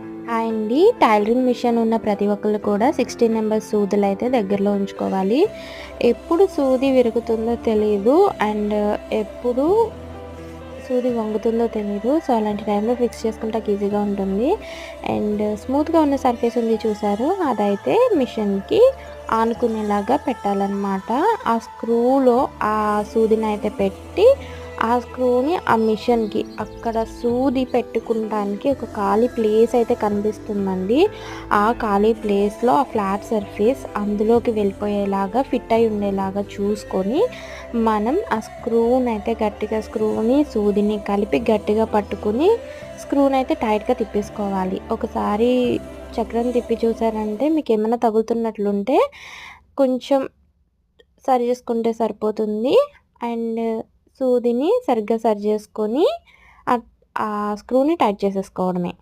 Hi అండి tailoring machine ఉన్న ప్రతి ఒక్కళ్ళు కూడా సిక్స్టీన్ నెంబర్ సూదులు అయితే దగ్గరలో ఉంచుకోవాలి. ఎప్పుడు సూది విరుగుతుందో తెలియదు అండ్ ఎప్పుడు సూది వంగుతుందో తెలియదు సో అలాంటి టైంలో ఫిక్స్ చేసుకుంటే ఈజీగా ఉంటుంది. అండ్ స్మూత్గా ఉన్న సర్ఫేస్ ఉంది చూసారు. అదైతే మిషన్కి ఆనుకునేలాగా పెట్టాలన్నమాట. ఆ స్క్రూలో ఆ సూదిని అయితే పెట్టి ఆ స్క్రూని ఆ మిషన్కి అక్కడ సూది పెట్టుకోవడానికి ఒక ఖాళీ ప్లేస్ అయితే కనిపిస్తుందండి. ఆ ఖాళీ ప్లేస్లో ఆ ఫ్లాట్ సర్ఫేస్ అందులోకి వెళ్ళిపోయేలాగా ఫిట్ అయి ఉండేలాగా చూసుకొని మనం ఆ స్క్రూని అయితే గట్టిగా స్క్రూని సూదిని కలిపి గట్టిగా పట్టుకుని స్క్రూని అయితే టైట్గా తిప్పేసుకోవాలి. ఒకసారి చక్రం తిప్పి చూసారంటే మీకు ఏమైనా తగులుతున్నట్లుంటే కొంచెం సరి చేసుకుంటే సరిపోతుంది. అండ్ సూదిని సరిగ్గా సరి చేసుకొని ఆ స్క్రూని టైట్ చేసేసుకోవడమే.